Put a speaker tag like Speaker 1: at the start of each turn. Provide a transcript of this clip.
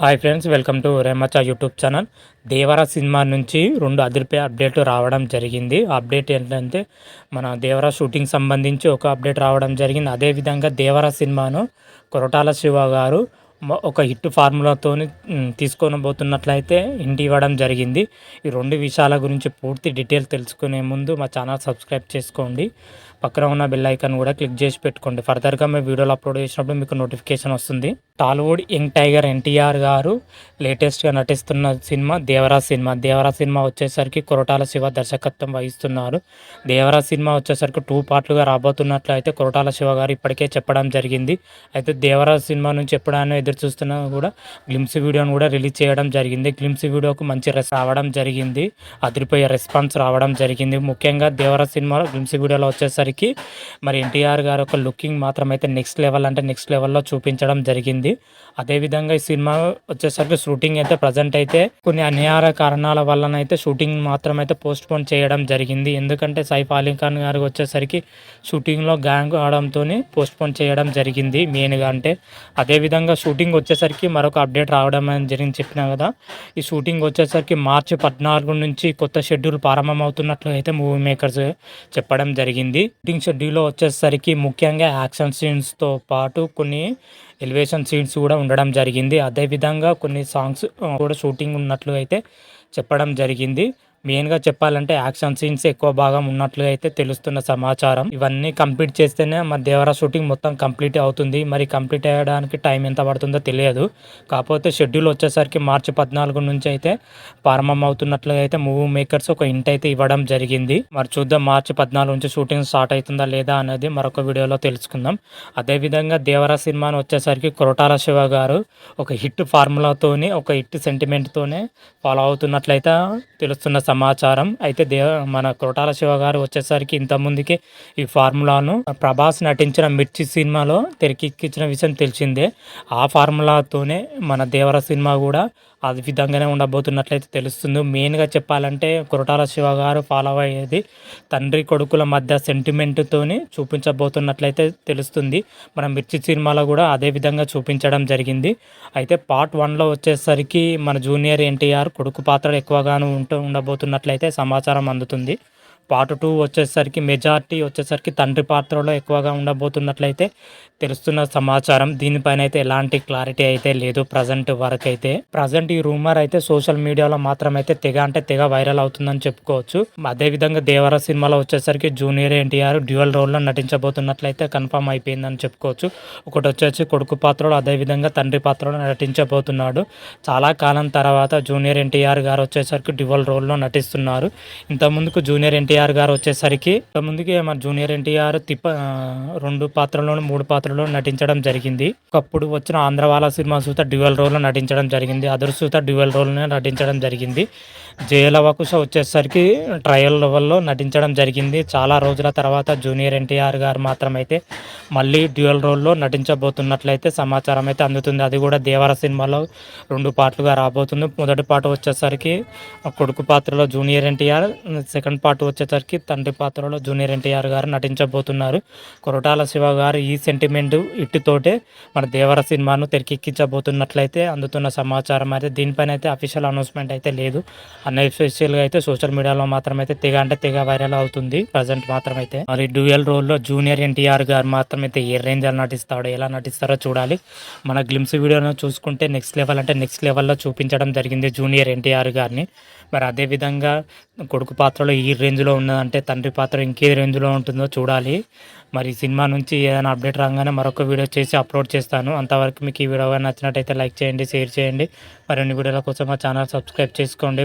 Speaker 1: Hi friends welcome to రేమచా YouTube channel Devara cinema నుంచి రెండు అదిరిపై అప్డేట్ రావడం జరిగింది. అప్డేట్ ఏంటంటే మన దేవరా షూటింగ్ సంబంధించి ఒక అప్డేట్ రావడం జరిగింది. అదేవిధంగా దేవరా సినిమాను కొరటాల శివ గారు ఒక హిట్ ఫార్ములాతో తీసుకొని పోతున్నట్లయితే ఇంటి ఇవ్వడం జరిగింది. ఈ రెండు విషయాల గురించి పూర్తి డీటెయిల్ తెలుసుకునే ముందు మా ఛానల్ సబ్స్క్రైబ్ చేసుకోండి. పక్కన ఉన్న బెల్ ఐకాన్ కూడా క్లిక్ చేసి పెట్టుకోండి. ఫర్దర్గా మేము వీడియోలు అప్లోడ్ చేసినప్పుడు మీకు నోటిఫికేషన్ వస్తుంది. టాలీవుడ్ యంగ్ టైగర్ ఎన్టీఆర్ గారు లేటెస్ట్గా నటిస్తున్న cinema Devara cinema. Devara cinema వచ్చేసరికి కొరటాల శివ దర్శకత్వం వహిస్తున్నారు. దేవరా సినిమా వచ్చేసరికి టూ పార్ట్లుగా రాబోతున్నట్లయితే కొరటాల శివ గారు ఇప్పటికే చెప్పడం జరిగింది. అయితే దేవరా సినిమా నుంచి ఎప్పుడైనా ఎదురు చూస్తున్నా కూడా గ్లిమ్స్ వీడియోను కూడా రిలీజ్ చేయడం జరిగింది. గ్లిమ్స్ వీడియోకు మంచి రెస్ రావడం జరిగింది. అదిరిపోయే రెస్పాన్స్ రావడం జరిగింది. ముఖ్యంగా దేవరా సినిమాలో గ్లిమ్స్ వీడియోలో వచ్చేసరికి మరి ఎన్టీఆర్ గారు ఒక లుకింగ్ మాత్రం అయితే నెక్స్ట్ లెవెల్ అంటే నెక్స్ట్ లెవెల్లో చూపించడం జరిగింది. అదేవిధంగా ఈ సినిమా వచ్చేసరికి షూటింగ్ అయితే ప్రజెంట్ అయితే కొన్ని అనివార్య కారణాల వలన షూటింగ్ మాత్రం అయితే పోస్ట్ పోన్ చేయడం జరిగింది. ఎందుకంటే సైఫ్ అలీ ఖాన్ గారు వచ్చేసరికి షూటింగ్లో గ్యాంగ్ అవడంతో పోస్ట్ పోన్ చేయడం జరిగింది మెయిన్గా అంటే. అదేవిధంగా షూటింగ్ వచ్చేసరికి మరొక అప్డేట్ రావడం అని జరిగింది చెప్పినా కదా ఈ షూటింగ్ వచ్చేసరికి మార్చి పద్నాలుగు నుంచి కొత్త షెడ్యూల్ ప్రారంభమవుతున్నట్లు అయితే మూవీ మేకర్స్ చెప్పడం జరిగింది. షూటింగ్ షెడ్యూల్లో వచ్చేసరికి ముఖ్యంగా యాక్షన్ సీన్స్తో పాటు కొన్ని ఎలివేషన్ సీన్స్ కూడా ఉండడం జరిగింది. అదేవిధంగా కొన్ని సాంగ్స్ కూడా షూటింగ్ ఉన్నట్లు అయితే చెప్పడం జరిగింది. మెయిన్గా చెప్పాలంటే యాక్షన్ సీన్స్ ఎక్కువ భాగం ఉన్నట్లు అయితే తెలుస్తున్న సమాచారం. ఇవన్నీ కంప్లీట్ చేస్తేనే మరి దేవరా షూటింగ్ మొత్తం కంప్లీట్ అవుతుంది. మరి కంప్లీట్ అయ్యడానికి టైం ఎంత పడుతుందో తెలియదు. కాకపోతే షెడ్యూల్ వచ్చేసరికి మార్చి పద్నాలుగు నుంచి అయితే ప్రారంభం అవుతున్నట్లు అయితే మూవీ మేకర్స్ ఒక ఇంట్ అయితే ఇవ్వడం జరిగింది. మరి చూద్దాం మార్చి పద్నాలుగు నుంచి షూటింగ్ స్టార్ట్ అవుతుందా లేదా అనేది మరొక వీడియోలో తెలుసుకుందాం. అదేవిధంగా దేవరా సినిమాను వచ్చేసరికి కొరటాల శివ గారు ఒక హిట్ ఫార్ములాతోని ఒక హిట్ సెంటిమెంట్తోనే ఫాలో అవుతున్నట్లయితే తెలుస్తున్న సమాచారం. అయితే దేవ మన కొరటాల శివ గారు వచ్చేసరికి ఇంత ముందుకే ఈ ఫార్ములాను ప్రభాస్ నటించిన మిర్చి సినిమాలో తెరకెక్కించిన విషయం తెలిసిందే. ఆ ఫార్ములాతోనే మన దేవర సినిమా కూడా అది విధంగానే ఉండబోతున్నట్లయితే తెలుస్తుంది. మెయిన్గా చెప్పాలంటే కొరటాల శివ గారు ఫాలో అయ్యేది తండ్రి కొడుకుల మధ్య సెంటిమెంట్తోని చూపించబోతున్నట్లయితే తెలుస్తుంది. మన మిర్చి సినిమాలో కూడా అదే విధంగా చూపించడం జరిగింది. అయితే పార్ట్ వన్లో వచ్చేసరికి మన జూనియర్ ఎన్టీఆర్ కొడుకు పాత్ర ఎక్కువగాను ఉంటూ ఉండబోతున్నట్లయితే సమాచారం అందుతుంది. పార్ట్ టూ వచ్చేసరికి మెజార్టీ వచ్చేసరికి తండ్రి పాత్రలో ఎక్కువగా ఉండబోతున్నట్లయితే తెలుస్తున్న సమాచారం. దీనిపైన అయితే ఎలాంటి క్లారిటీ అయితే లేదు ప్రజెంట్ వరకు అయితే ప్రజెంట్ ఈ రూమర్ అయితే సోషల్ మీడియాలో మాత్రం అయితే తెగ అంటే తెగ వైరల్ అవుతుందని చెప్పుకోవచ్చు. అదేవిధంగా దేవర సినిమాలో వచ్చేసరికి జూనియర్ ఎన్టీఆర్ డ్యూయల్ రోల్లో నటించబోతున్నట్లయితే కన్ఫర్మ్ అయిపోయిందని చెప్పుకోవచ్చు. ఒకటి వచ్చేసి కొడుకు పాత్రలో అదేవిధంగా తండ్రి పాత్రలో నటించబోతున్నాడు. చాలా కాలం తర్వాత జూనియర్ ఎన్టీఆర్ గారు వచ్చేసరికి డ్యువల్ రోల్లో నటిస్తున్నారు. ఇంత ముందుకు జూనియర్ ఎన్టీఆర్ గారు వచ్చేసరికి ముందుకి ముందుకే మన జూనియర్ ఎన్టీఆర్ తిప్ప రెండు పాత్రలోను మూడు పాత్రలో నటించడం జరిగింది. ఒకప్పుడు వచ్చిన ఆంధ్రవాల సినిమా సూత డ్యువల్ రోల్లో నటించడం జరిగింది. అదర్ సూత డ్యువల్ రోల్నే నటించడం జరిగింది. జయలవకుశ వచ్చేసరికి ట్రయల్ లెవెల్లో నటించడం జరిగింది. చాలా రోజుల తర్వాత జూనియర్ ఎన్టీఆర్ గారు మాత్రమైతే మళ్ళీ డ్యూయల్ రోల్లో నటించబోతున్నట్లయితే సమాచారం అయితే అందుతుంది. అది కూడా దేవర సినిమాలో రెండు పార్ట్లుగా రాబోతుంది. మొదటి పాట వచ్చేసరికి కొడుకు పాత్రలో జూనియర్ ఎన్టీఆర్ సెకండ్ పార్ట్ వచ్చేసరికి తండ్రి పాత్రలో జూనియర్ ఎన్టీఆర్ గారు నటించబోతున్నారు. కొరటాల శివ గారు ఈ సెంటిమెంట్ ఇట్టుతోటే మన దేవర సినిమాను తెరకెక్కించబోతున్నట్లయితే అందుతున్న సమాచారం అయితే దీనిపైన అయితే అఫీషియల్ అనౌన్స్మెంట్ అయితే లేదు. అన్అఫీషియల్గా అయితే సోషల్ మీడియాలో మాత్రం అయితే తెగ అంటే తెగ వైరల్ అవుతుంది. ప్రజెంట్ మాత్రం అయితే మరి డ్యూయల్ రోల్లో జూనియర్ ఎన్టీఆర్ గారు మాత్రం అయితే ఏ రేంజ్ నటిస్తాడో ఎలా నటిస్తారో చూడాలి. మన గ్లిమ్స్ వీడియోను చూసుకుంటే నెక్స్ట్ లెవెల్ అంటే నెక్స్ట్ లెవెల్లో చూపించడం జరిగింది జూనియర్ ఎన్టీఆర్ గారిని. మరి అదేవిధంగా కొడుకు పాత్రలో ఈ రేంజ్లో ఉన్నదంటే తండ్రి పాత్ర ఇంకే రేంజ్లో ఉంటుందో చూడాలి. మరి ఈ సినిమా నుంచి ఏదైనా అప్డేట్ రాగానే మరొక వీడియో చేసి అప్లోడ్ చేస్తాను. అంతవరకు మీకు ఈ వీడియో నచ్చినట్టయితే లైక్ చేయండి షేర్ చేయండి. మరిన్ని వీడియోల కోసం మా ఛానల్ సబ్స్క్రైబ్ చేసుకోండి.